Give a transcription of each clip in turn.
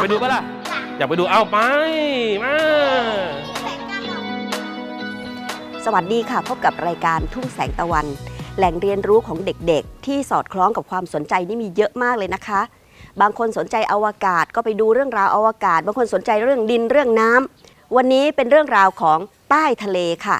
ากไปดูปะล่ะ อยากไปดูเอาไป มา สวัสดีค่ะ พบกับรายการทุ่งแสงตะวัน แหล่งเรียนรู้ของเด็กๆ ที่สอดคล้องกับความสนใจนี่มีเยอะมากเลยนะคะ บางคนสนใจอวกาศก็ไปดูเรื่องราวอวกาศ บางคนสนใจเรื่องดินเรื่องน้ำวันนี้เป็นเรื่องราวของใต้ทะเลค่ะ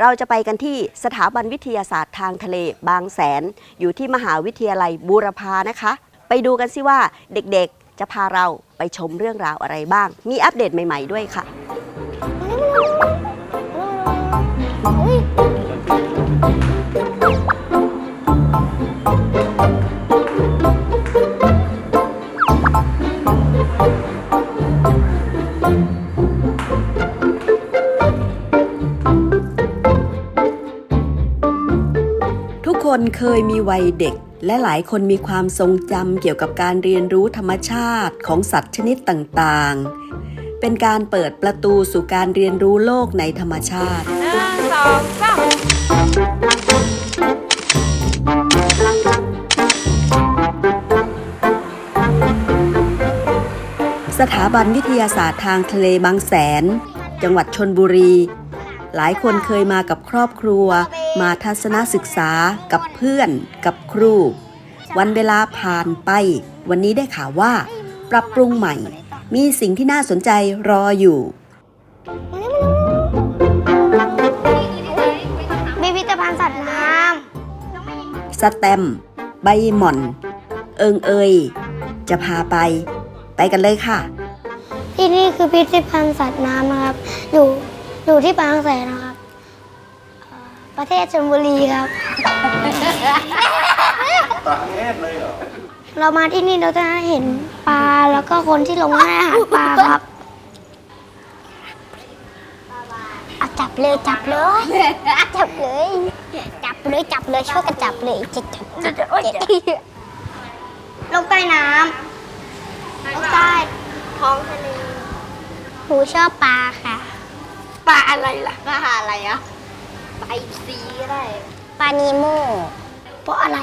เราจะไปกันที่สถาบันวิทยาศาสตร์ทางทะเลบางแสน อยู่ที่มหาวิทยาลัยบูรพานะคะ ไปดูกันสิว่าเด็กๆ จะพาเราไปชมเรื่องราวอะไรบ้าง มีอัปเดตใหม่ ๆ ด้วยค่ะ ทุกคนเคยมีวัยเด็ก และหลายคนมีความทรงจำเกี่ยวกับการเรียนรู้ธรรมชาติของสัตว์ชนิดต่างๆ เป็นการเปิดประตูสู่การเรียนรู้โลกในธรรมชาติหนึ่งสองสามสถาบันวิทยาศาสตร์ทางทะเลบางแสน จังหวัดชนบุรี หลายคนเคยมากับครอบครัว มาทัศนศึกษากับเพื่อน กับครู วันเวลาผ่านไป วันนี้ได้ข่าวว่า ปรับปรุงใหม่ มีสิ่งที่น่าสนใจรออยู่พิพิธภัณฑ์สัตว์น้สแตมป์ใบหม่อน เอิงเอย จะพาไป ไปกันเลยค่ะำที่นี่คือพิพิธภัณฑ์สัตว์น้ำนะครับอยู่ อยู่ที่บางแสนนะครับเอ่อประเทศชลบุรีครับเรามาที่นี่เราจะเห็นปลาแล้วก็คนที่ลงให้อาหารปลาครับเอาจับเลยจับเลยจับเลย จับเลยจับเลยช่วยกันจับเลยจับจับจับจับลงใต้น้ำลงใต้ท้องทะเลหนูชอบปลาค่ะ ปลาอะไรล่ะ ปลาอะไรอะปลาอินทรีก็ได้ปลานีโมเพราะอะไร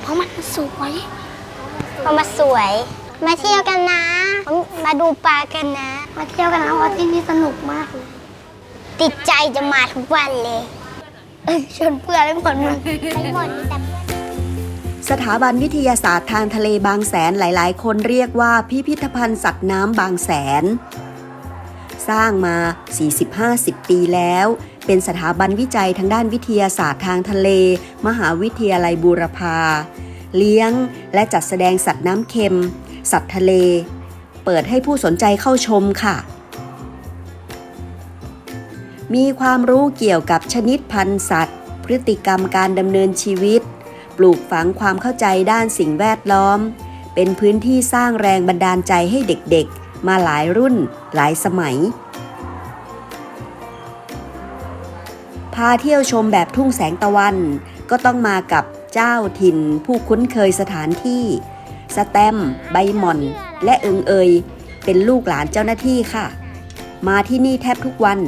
เพราะมันสวยเพราะมันสวย มาเที่ยวกันนะ มาดูปลากันนะ มาเที่ยวกันนะเพราะที่นี่สนุกมากเลยติดใจจะมาทุกวันเลยเอ้ยชวนเพื่อนให้หมดมาให้หมดมีแต่สถาบันวิทยาศาสตร์ทางทะเลบางแสนหลาย ๆ คนเรียกว่าพิพิธภัณฑ์สัตว์น้ำบางแสน สร้างมา 40-50 ปีแล้ว เป็นสถาบันวิจัยทางด้านวิทยาศาสตร์ทางทะเล มหาวิทยาลัยบูรพา เลี้ยงและจัดแสดงสัตว์น้ำเค็ม สัตว์ทะเล เปิดให้ผู้สนใจเข้าชมค่ะ มีความรู้เกี่ยวกับชนิดพันธุ์สัตว์ พฤติกรรมการดำเนินชีวิต ปลูกฝังความเข้าใจด้านสิ่งแวดล้อม เป็นพื้นที่สร้างแรงบันดาลใจให้เด็กๆ มาหลายรุ่นหลายสมัย พาเที่ยวชมแบบทุ่งแสงตะวัน ก็ต้องมากับเจ้าถิ่นผู้คุ้นเคยสถานที่ สแตม ใบหม่อน และเอิงเอย เป็นลูกหลานเจ้าหน้าที่ค่ะ มาที่นี่แทบทุกวัน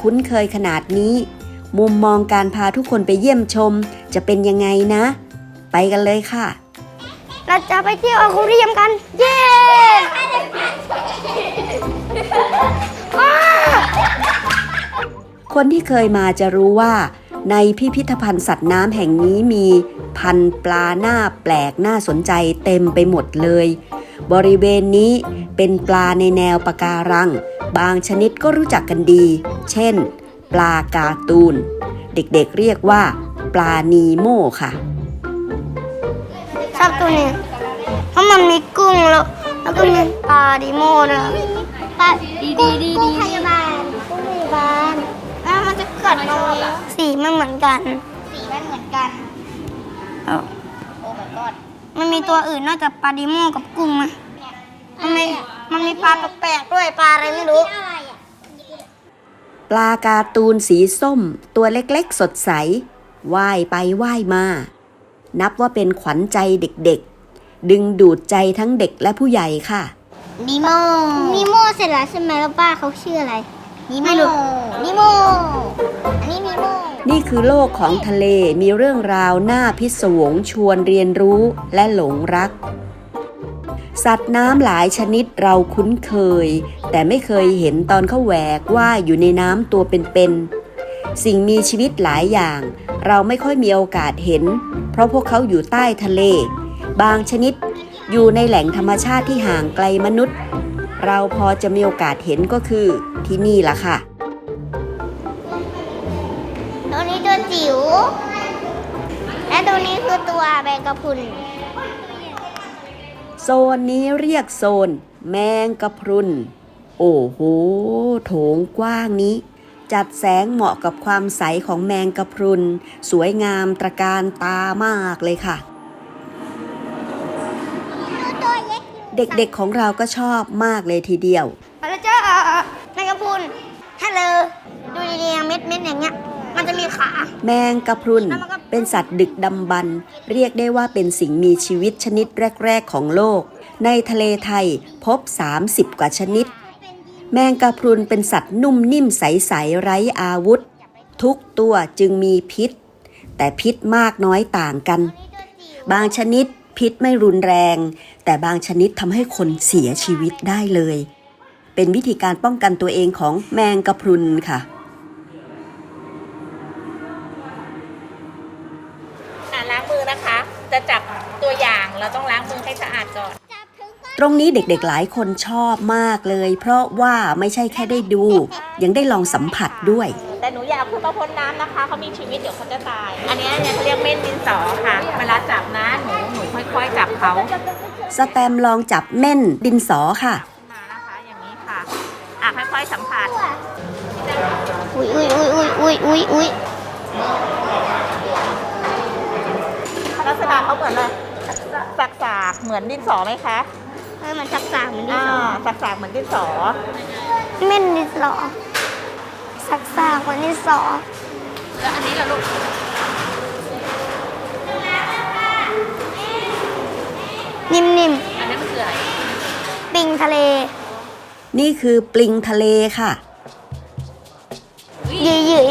คุ้นเคยขนาดนี้ มุมมองการพาทุกคนไปเยี่ยมชมจะเป็นยังไงนะ ไปกันเลยค่ะ เราจะไปเที่ยวอคุเรียมกัน เย้ คนที่เคยมาจะรู้ว่า ในพิพิธภัณฑ์สัตว์น้ำแห่งนี้มีพันธุ์ปลาหน้าแปลกน่าสนใจเต็มไปหมดเลย บริเวณนี้เป็นปลาในแนวปะการัง บางชนิดก็รู้จักกันดี เช่น ปลาการ์ตูน เด็กๆเรียกว่า ปลานีโมค่ะชอบตัวนี้เพราะมันมีกุ้งแล้วแล้วก็มีปลาดิโมด้วยปลาดีดีดีกุ้งพยาบาลกุ้งพยาบาลแล้วมันจะเกิดตรงนี้สีมันเหมือนกันสีมันเหมือนกัน โอ้ my god มันมีตัวอื่นนอกจากปลาดิโมกับกุ้งไหมมันมีมันมีปลาแปลกๆด้วยปลาอะไรไม่รู้ปลาการ์ตูนสีส้ม ตัวเล็กๆ สดใสว่ายไปว่ายมา นับว่าเป็นขวัญใจเด็กๆ ดึงดูดใจทั้งเด็กและผู้ใหญ่ค่ะ นิโมนิโมเสร็จแล้วใช่ไหมแล้วป้าเขาชื่ออะไร นิโมนิโมอันนี้นิโมนี่คือโลกของทะเลมีเรื่องราวน่าพิศวงชวนเรียนรู้และหลงรัก สัตว์น้ำหลายชนิดเราคุ้นเคย แต่ไม่เคยเห็นตอนเขาแหวกว่ายอยู่ในน้ำตัวเป็นๆสิ่งมีชีวิตหลายอย่าง เราไม่ค่อยมีโอกาสเห็น เพราะพวกเขาอยู่ใต้ทะเล บางชนิดอยู่ในแหล่งธรรมชาติที่ห่างไกลมนุษย์ เราพอจะมีโอกาสเห็นก็คือที่นี่ล่ะค่ะ ตัวนี้ตัวจิ๋ว และตัวนี้คือตัวแมงกะพรุน โซนนี้เรียกโซน แมงกะพรุน โอ้โห โถงกว้างนี้ จัดแสงเหมาะกับความใสของแมงกะพรุน สวยงามตระการตามากเลยค่ะ เล็กเด็กๆของเราก็ชอบมากเลยทีเดียว มาแล้วจ้าแมงกะพรุนฮัลโหลดูดีๆเม็ดเม็ดๆอย่างเงี้ย มันจะมีขา แมงกะพรุนเป็นสัตว์ดึกดำบรรพ์เรียกได้ว่าเป็นสิ่งมีชีวิตชนิดแรก ๆ ของโลก ในทะเลไทยพบ 30 กว่าชนิด แมงกะพรุนเป็นสัตว์นุ่มนิ่มใส ๆ ไร้อาวุธ ทุกตัวจึงมีพิษ แต่พิษมากน้อยต่างกัน บางชนิด พิษไม่รุนแรง แต่บางชนิดทำให้คนเสียชีวิตได้เลย เป็นวิธีการป้องกันตัวเองของแมงกะพรุนค่ะอะล้างมือนะคะ จะจับตัวอย่างเราต้องล้างมือให้สะอาดก่อนตรงนี้เด็กๆหลายคนชอบมากเลย เพราะว่าไม่ใช่แค่ได้ดู ยังได้ลองสัมผัสด้วย แต่หนูอยากขึ้นมาพ้นน้ำนะคะเขามีชีวิตเดี๋ยวเขาจะตาย อันเนี้ยเนี่ยเขาเรียกเม่นดินสอค่ะ เวลาจับนะหนูหนูค่อยๆจับเขาสแตมลองจับเม่นดินสอค่ะ มานะคะอย่างนี้ค่ะ อะค่อยๆสัมผัสอุ้ยอุ้ยอุ้ยอุ้ยอุ้ยอุ้ยลักษณะเขาเหมือนเลยสักสากๆเหมือนดินสอไหมคะเออมันสักสากเหมือนดินอ่าสอสักสากๆเหมือนดินสอเม่นดินสอ สักสากเหมือนดินสอแล้วอันนี้ล่ะลูกนิ่มอันนี้มันคืออะไรๆปิงทะเล นี่คือปลิงทะเลค่ะ หยืยหยืย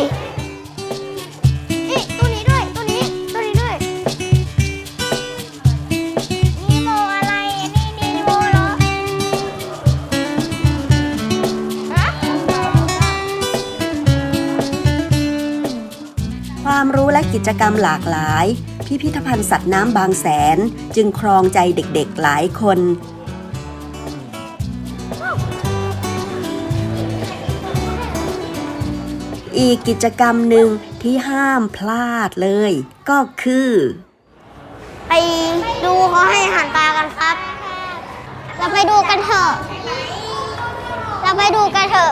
จกรรมหลากหลาย พิพิธภัณฑ์สัตว์น้ำบางแสนจึงครองใจเด็กๆหลายคน อีกกิจกรรมหนึ่งที่ห้ามพลาดเลย ก็คือ ไปดูเขาให้อาหารปลากันครับ เราไปดูกันเถอะ เราไปดูกันเถอะ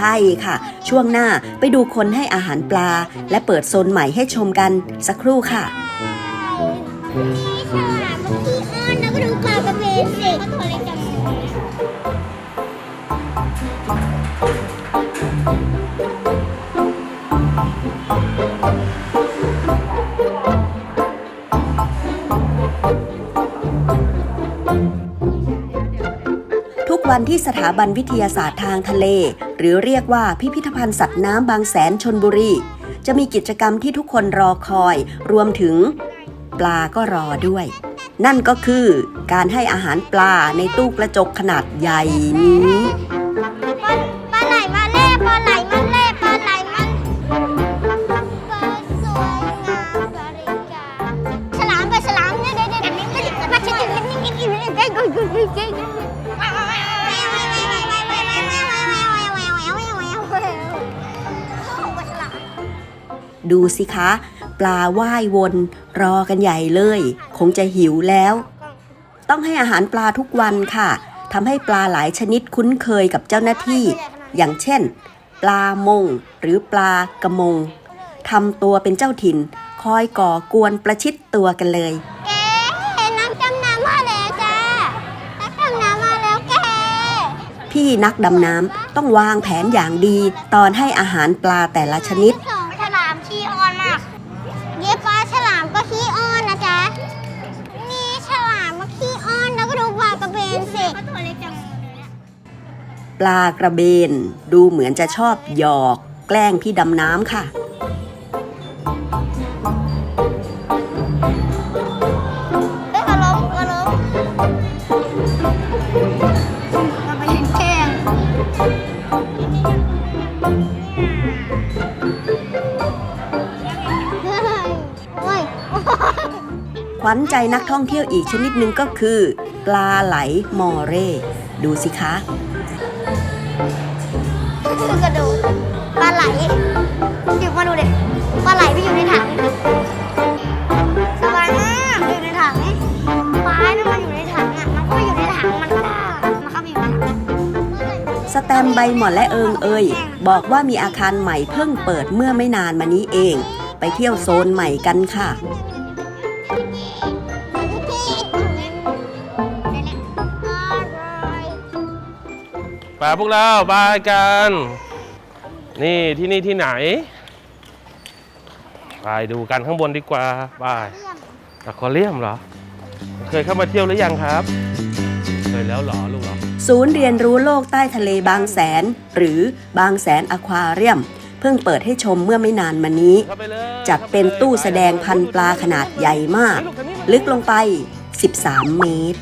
ใช่ค่ะ ช่วงหน้าไปดูคนให้อาหารปลา และเปิดโซนใหม่ให้ชมกันสักครู่ค่ะทุกวันที่สถาบันวิทยาศาสตร์ทางทะเล หรือเรียกว่าพิพิธภัณฑ์สัตว์น้ำบางแสนชนบุรี จะมีกิจกรรมที่ทุกคนรอคอย รวมถึงปลาก็รอด้วย นั่นก็คือการให้อาหารปลาในตู้กระจกขนาดใหญ่นี้ สิคะ ปลาว่ายวน รอกันใหญ่เลย คงจะหิวแล้ว ต้องให้อาหารปลาทุกวันค่ะทำให้ปลาหลายชนิดคุ้นเคยกับเจ้าหน้าที่ อย่างเช่น ปลามง หรือปลากระมงทำตัวเป็นเจ้าถิ่น คอยก่อกวนประชิดตัวกันเลยแกนักดำน้ำมาแล้วจ้านักดำน้ำมาแล้วแกพี่นักดำน้ำต้องวางแผนอย่างดีตอนให้อาหารปลาแต่ละชนิด ปลากระเบน ดูเหมือนจะชอบหยอกแกล้งพี่ดำน้ำค่ะ เอ้ยมาล้มมาล้มเราไปแข้งโอ้ยโอ้ยขวัญใจนักท่องเที่ยวอีกชนิดหนึ่งก็คือ ปลาไหลมอเร่ ดูสิคะ คือกระโดดปลาไหลหยิบมาดูเด็กปลาไหลไปอยู่ในถังสบายมากอยู่ในถังปลาเนี่ยมันอยู่ในถังอะมันก็อยู่ในถังมันก็มันเข้าไปอยู่ในถังสแตมใบหมอนและเอิงเอ่ยบอกว่ามีอาคารใหม่เพิ่งเปิดเมื่อไม่นานมานี้เอง ไปเที่ยวโซนใหม่กันค่ะ ไปพวกเราบายกัน นี่ที่นี่ที่ไหน ไปดูกันข้างบนดีกว่าไปอควาเรียมเหรอ เคยเข้ามาเที่ยวหรือยังครับ เคยแล้วเหรอลูกเหรอ ศูนย์เรียนรู้โลกใต้ทะเลบางแสน หรือบางแสนอควาเรียม เพิ่งเปิดให้ชมเมื่อไม่นานมานี้เข้าไปเลยจัดเป็นตู้แสดงพันธุ์ปลาขนาดใหญ่มาก ลึกลงไป 13 เมตร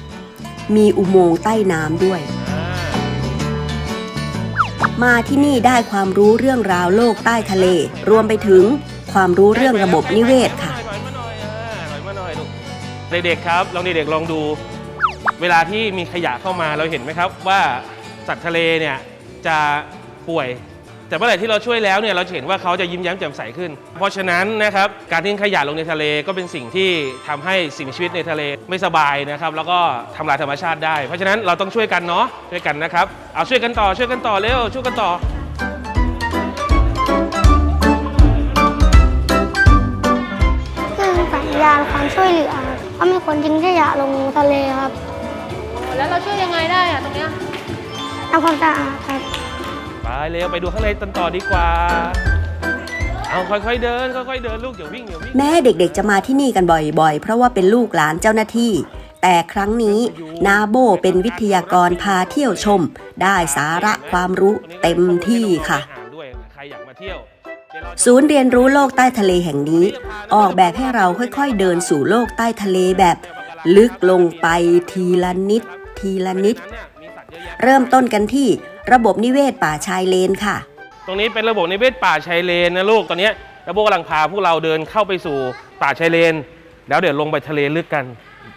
มีอุโมงค์ใต้น้ำด้วยอ่า มาที่นี่ได้ความรู้เรื่องราวโลกใต้ทะเล รวมไปถึงความรู้เรื่องระบบนิเวศค่ะ ถอยมาหน่อยอ่าถอยมาหน่อยลูกเด็กๆครับลองเด็กๆลองดู เวลาที่มีขยะเข้ามาเราเห็นไหมครับว่าสัตว์ทะเลเนี่ยจะป่วย แต่เมื่อไหร่ที่เราช่วยแล้วเนี่ยเราจะเห็นว่าเขาจะยิ้มแย้มแจ่มใสขึ้น เพราะฉะนั้นนะครับการทิ้งขยะลงในทะเลก็เป็นสิ่งที่ทำให้สิ่งมีชีวิตในทะเลไม่สบายนะครับแล้วก็ทำลายธรรมชาติได้ เพราะฉะนั้นเราต้องช่วยกันเนาะช่วยกันนะครับเอาช่วยกันต่อช่วยกันต่อเร็วช่วยกันต่อคือสัญญาณความช่วยเหลือเพราะมีคนทิ้งขยะลงทะเลครับ แล้วเราช่วยยังไงได้อะตรงเนี้ยทำความสะอาดครับไป เร็วไปดูข้างในกันต่อดีกว่า เอาค่อยๆเดินค่อยๆเดินลูกเดี๋ยววิ่งเดี๋ยววิ่งแม้เด็กๆจะมาที่นี่กันบ่อยๆ เพราะว่าเป็นลูกหลานเจ้าหน้าที่ แต่ครั้งนี้นาโบเป็นวิทยากรพาเที่ยวชม ได้สาระความรู้เต็มที่ค่ะด้วยใครอยากมาเที่ยวเดี๋ยวเราจะศูนย์เรียนรู้โลกใต้ทะเลแห่งนี้ ออกแบบให้เราค่อยๆเดินสู่โลกใต้ทะเลแบบ ลึกลงไปทีละนิด ทีละนิด เริ่มต้นกันที่ ระบบนิเวศป่าชายเลนค่ะ ตรงนี้เป็นระบบนิเวศป่าชายเลนนะลูกตอนเนี้ยระบบกำลังพาพวกเราเดินเข้าไปสู่ป่าชายเลน แล้วเดี๋ยวลงไปทะเลลึกกัน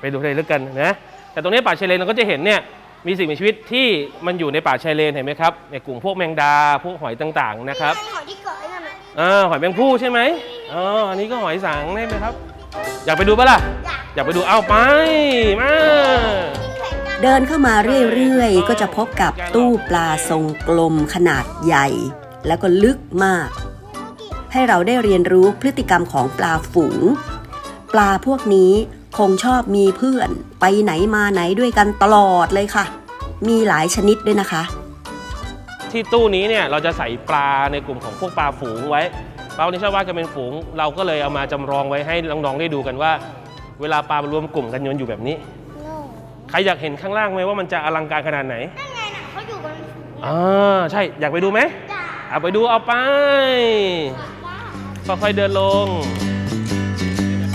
ไปดูทะเลลึกกันนะแต่ตรงนี้ป่าชายเลนเราก็จะเห็นเนี่ยมีสิ่งมีชีวิตที่มันอยู่ในป่าชายเลนเห็นไหมครับในกลุ่มพวกแมงดาพวกหอยต่างๆนะครับหอยที่เกาะไอ้นั่นน่ะอ่าหอยแมงผู้ใช่ไหมอ๋ออันนี้ก็หอยสังได้ไหมครับ อยากไปดูปะล่ะ อยากไปดูเอาไปมา เดินเข้ามาเรื่อยๆ ก็จะพบกับตู้ปลาทรงกลมขนาดใหญ่ แล้วก็ลึกมาก ให้เราได้เรียนรู้พฤติกรรมของปลาฝูง ปลาพวกนี้คงชอบมีเพื่อน ไปไหนมาไหนด้วยกันตลอดเลยค่ะ มีหลายชนิดด้วยนะคะ ที่ตู้นี้เนี่ยเราจะใส่ปลาในกลุ่มของพวกปลาฝูงไว้ปลาที่ชอบว่ากันเป็นฝูง เราก็เลยเอามาจำลองไว้ให้น้องๆได้ดูกันว่า เวลาปลามารวมกลุ่มกันมันอยู่แบบนี้ ใครอยากเห็นข้างล่างไหมว่ามันจะอลังการขนาดไหนนั่นไงน่ะเขาอยู่กันอ่าใช่อยากไปดูไหมเอาไปดูเอาไปค่อยๆเดินลง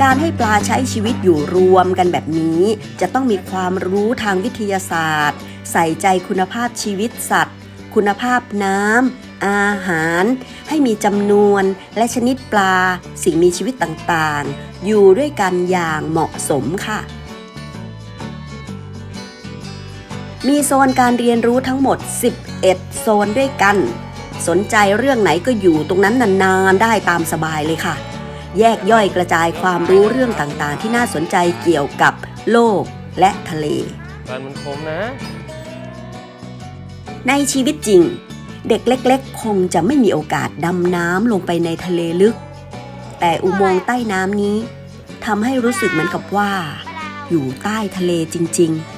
การให้ปลาใช้ชีวิตอยู่รวมกันแบบนี้ จะต้องมีความรู้ทางวิทยาศาสตร์ ใส่ใจคุณภาพชีวิตสัตว์ คุณภาพน้ำอาหาร ให้มีจำนวนและชนิดปลา สิ่งมีชีวิตต่างๆ อยู่ด้วยกันอย่างเหมาะสมค่ะ มีโซนการเรียนรู้ทั้งหมด 11 โซนด้วยกัน สนใจเรื่องไหนก็อยู่ตรงนั้นนานๆ ได้ตามสบายเลยค่ะ แยกย่อยกระจายความรู้เรื่องต่างๆ ที่น่าสนใจเกี่ยวกับโลกและทะเลมันมันคมนะ ในชีวิตจริง เด็กเล็กๆ คงจะไม่มีโอกาสดำน้ำลงไปในทะเลลึก แต่อุโมงค์ใต้น้ำนี้ทำให้รู้สึกเหมือนกับว่า อยู่ใต้ทะเลจริง ๆ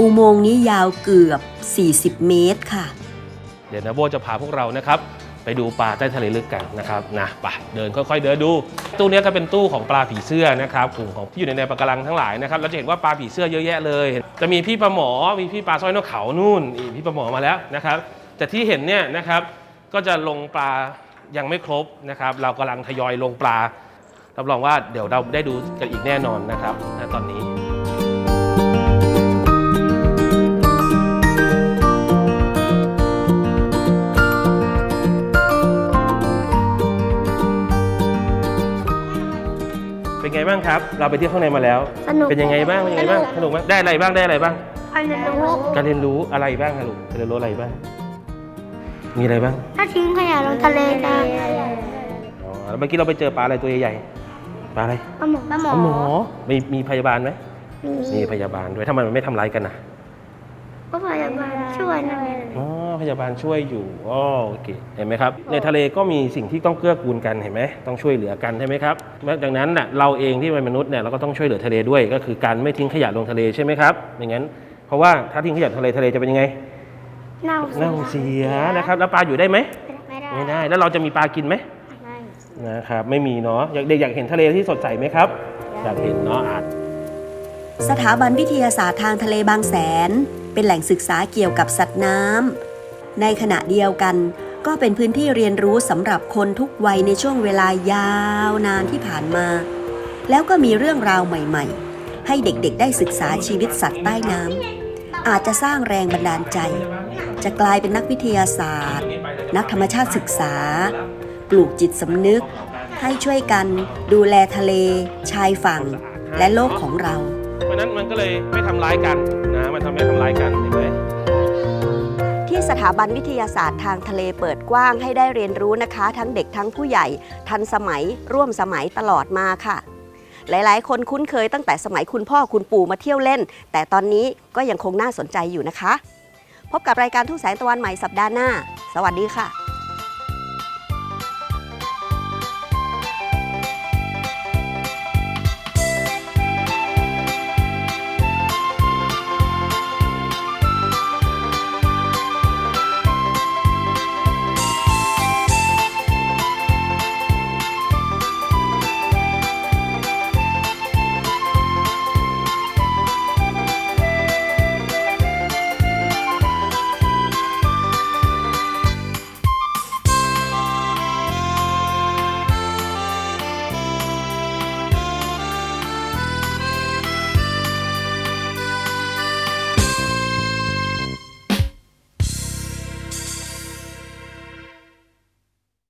อุโมงค์นี้ยาวเกือบ 40 เมตรค่ะ เดี๋ยวนะโบจะพาพวกเรานะครับ ไปดูปลาใต้ทะเลลึกกันนะครับนะไปเดินค่อย ๆ เดินดู ตู้นี้ก็เป็นตู้ของปลาผีเสื้อนะครับกลุ่มของที่อยู่ในแนวปะการังทั้งหลายนะครับเราจะเห็นว่าปลาผีเสื้อเยอะแยะเลย จะมีพี่ปลาหมอมีพี่ปลาสร้อยนกเขานู่นนี่พี่ปลาหมอมาแล้วนะครับ แต่ที่เห็นเนี่ยนะครับก็จะลงปลายังไม่ครบนะครับ เรากำลังทยอยลงปลารับรองว่าเดี๋ยวเราได้ดูกันอีกแน่นอนนะครับณตอนนี้ เป็นไงบ้างครับ เราไปเที่ยวข้างในมาแล้ว สนุก เป็นยังไงบ้างเป็นยังไงบ้างสนุกไหมได้อะไรบ้างได้อะไรบ้างอันนี้รู้การเรียนรู้อะไรบ้างครับลูกการเรียนรู้อะไรบ้าง มีอะไรบ้างถ้าทิ้งขยะลงทะเลจะอ๋อแล้วเมื่อกี้เราไปเจอปลาอะไรตัวใหญ่ๆปลาอะไรปลาหมอปลาหมอปลาหมอมีมีพยาบาลไหมมีมีพยาบาลด้วยทำไมมันไม่ทำร้ายกันนะ ก็พยาบาลช่วยนั่นเองอ๋อพยาบาลช่วยอยู่อ๋อโอเคเห็นไหมครับ ในทะเลก็มีสิ่งที่ต้องเกื้อกูลกันเห็นไหมต้องช่วยเหลือกันใช่ไหมครับดังนั้นน่ะเราเองที่เป็นมนุษย์เนี่ยเราก็ต้องช่วยเหลือทะเลด้วย ก็คือการไม่ทิ้งขยะลงทะเลใช่ไหมครับอย่างนั้น เพราะว่าถ้าทิ้งขยะทะเลทะเลจะเป็นยังไงเน่าเน่าเสียนะครับแล้วปลาอยู่ได้ไหมไม่ได้ไม่ได้ แล้วเราจะมีปลากินไหมไม่นะครับไม่มีเนาะอยากเด็กอยากเห็นทะเลที่สดใสไหมครับ อยากเห็นเนาะอาจสถาบันวิทยาศาสตร์ทางทะเลบางแสน เป็นแหล่งศึกษาเกี่ยวกับสัตว์น้ำในขณะเดียวกัน ก็เป็นพื้นที่เรียนรู้สำหรับคนทุกวัยในช่วงเวลายาวนานที่ผ่านมา แล้วก็มีเรื่องราวใหม่ ๆ ให้เด็กๆ ได้ศึกษาชีวิตสัตว์ใต้น้ำอาจจะสร้างแรงบันดาลใจ จะกลายเป็นนักวิทยาศาสตร์ นักธรรมชาติศึกษา ปลูกจิตสำนึก ให้ช่วยกันดูแลทะเล ชายฝั่ง และโลกของเรา เพราะฉะนั้นมันก็เลยไม่ทำร้ายกัน นะมันทำให้ทำร้ายกันเห็นไหมที่สถาบันวิทยาศาสตร์ทางทะเลเปิดกว้างให้ได้เรียนรู้นะคะ ทั้งเด็กทั้งผู้ใหญ่ ทันสมัย ร่วมสมัยตลอดมาค่ะ หลายๆ คนคุ้นเคยตั้งแต่สมัยคุณพ่อคุณปู่มาเที่ยวเล่น แต่ตอนนี้ก็ยังคงน่าสนใจอยู่นะคะ พบกับรายการทุ่งแสงตะวันใหม่สัปดาห์หน้า สวัสดีค่ะ